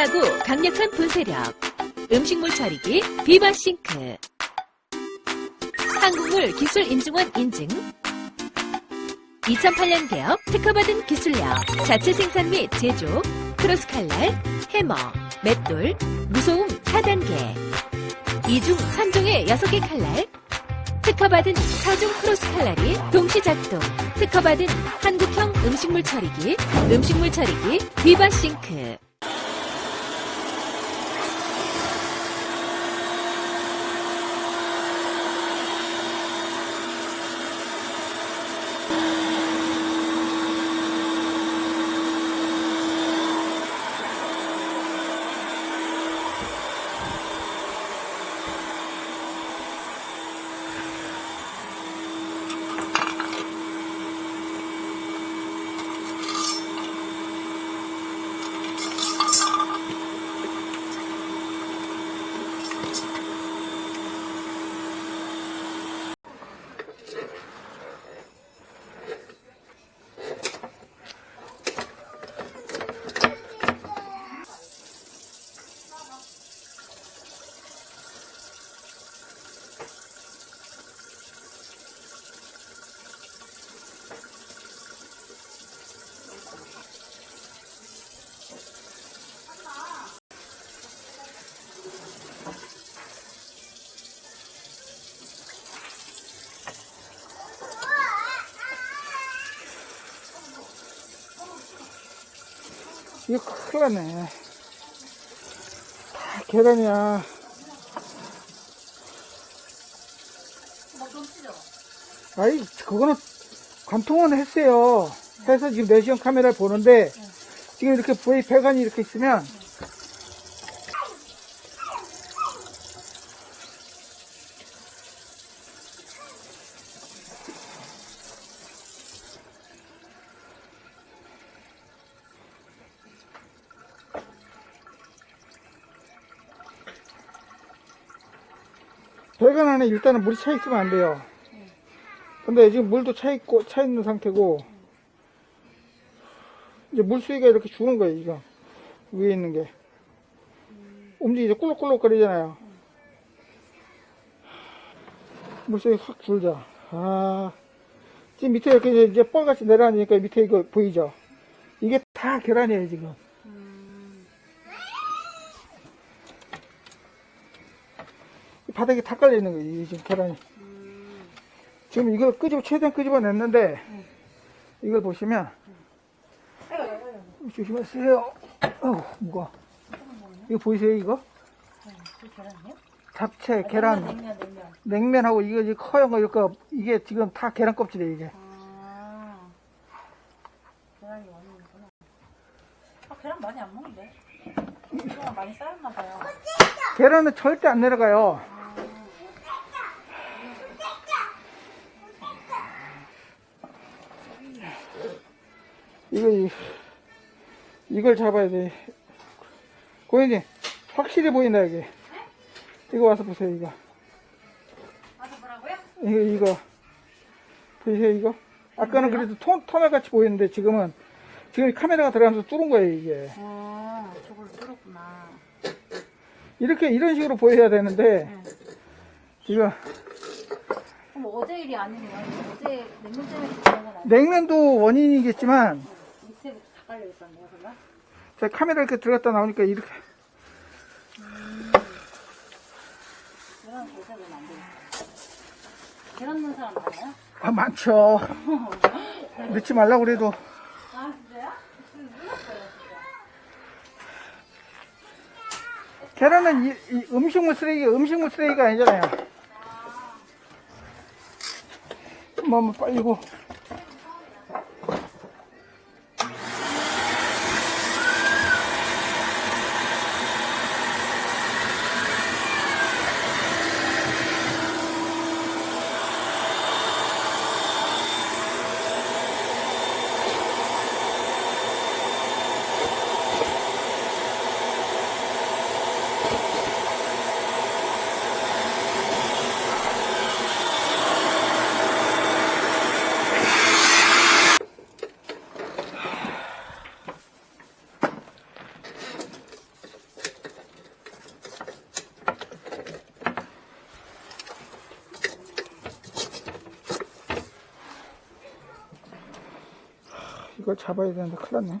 오래하고 강력한 분쇄력. 음식물 처리기 비바싱크. 한국물 기술 인증원 인증. 2008년 개업 특허받은 기술력. 자체 생산 및 제조. 크로스 칼날, 해머, 맷돌, 무소음 4단계. 2중 3종의 6개 칼날. 특허받은 4종 크로스 칼날이 동시 작동. 특허받은 한국형 음식물 처리기, 음식물 처리기 비바싱크. 이거 큰일 났네. 다 계란이야. 아이, 그거는 관통은 했어요. 해서 지금 내시경 카메라를 보는데, 지금 이렇게 부위 배관이 이렇게 있으면, 배관 안에 일단은 물이 차 있으면 안 돼요. 근데 지금 물도 차 있고, 차 있는 상태고, 이제 물수위가 이렇게 주는 거예요, 이거. 위에 있는 게. 움직이죠. 꿀럭꿀럭 거리잖아요. 물수위 확 줄자. 아. 지금 밑에 이렇게 이제- 뻘같이 내려앉으니까 밑에 이거 보이죠? 이게 다 계란이에요, 지금. 바닥에 다 깔려 있는 거예요, 이게 지금 계란이. 지금 이걸 끄집어, 최대한 끄집어 냈는데, 이걸 보시면, 조심하세요. 어우, 무거워. 이거 보이세요, 이거? 잡채, 계란, 냉면, 냉면. 냉면하고 이거 지금 커요, 이거, 이게 지금 다 계란 껍질이에요, 이게. 아, 계란이 원인이구나. 아, 계란 많이 안 먹는데? 그동안 많이 쌓였나 봐요. 계란은 절대 안 내려가요. 이거, 이- 이걸 잡아야 돼. 고객님, 확실히 보인다, 이게. 이거 와서 보세요, 이거. 이거, 이거. 보이세요, 이거? 아까는 그래도 톤, 터널 같이 보이는데 지금은, 지금 카메라가 들어가면서 뚫은 거예요, 이게. 아, 저걸 뚫었구나. 이렇게, 이런 식으로 보여야 되는데, 응. 지금, 그럼 어제 일이 아니네요. 어제 냉면 때문에 그런 건 아니고 냉면도 원인이겠지만, 밑에 다 깔려 있었네요, 그러면? 제가 카메라 이렇게 들어갔다 나오니까 이렇게, 계란 조사는 안 되니까. 계란 넣는 사람 많아요? 아, 많죠. 넣지 말라고 그래도. 아, 진짜요? 몰랐어요, 진짜. 계란은 이, 이 음식물 쓰레기, 음식물 쓰레기가 아니잖아요. 뭐, 한번 빨리 고. 이걸 잡아야 되는데 큰일 났네.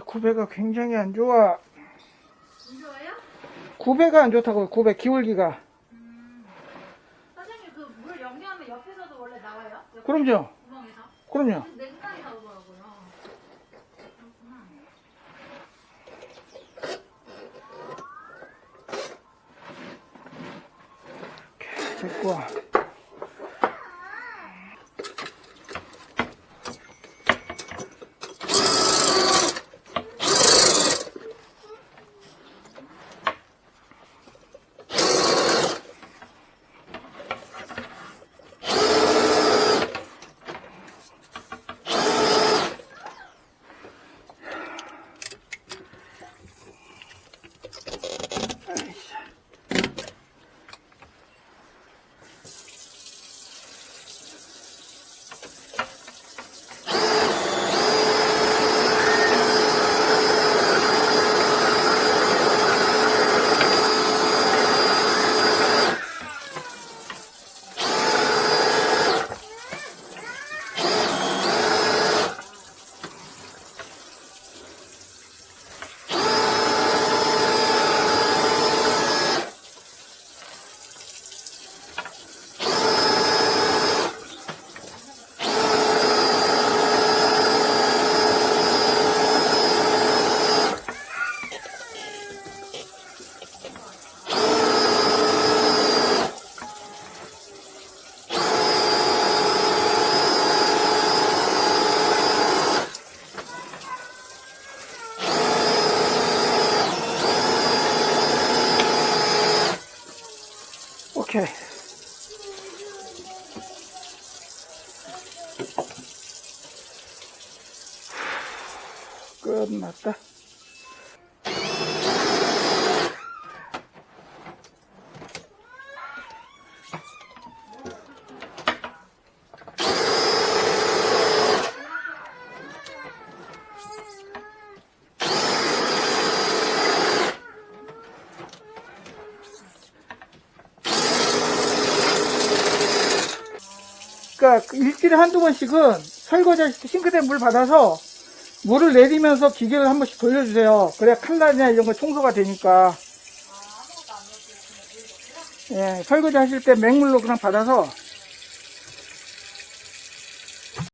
구배가 굉장히 안 좋아. 좋아요? 구배가 안 좋다고, 구배, 기울기가. 사장님 그 물 연기하면 옆에서도 원래 나와요? 옆 그럼요. 구멍에서? 그럼요. 냉각이 나오더라고요. 됐고. 오케이. 그러니까 그 일주일에 한두 번씩은 설거지하실 때 싱크대 물 받아서 물을 내리면서 기계를 한 번씩 돌려주세요. 그래야 칼날이나 이런 거 청소가 되니까. 예, 설거지 하실 때 맹물로 그냥 받아서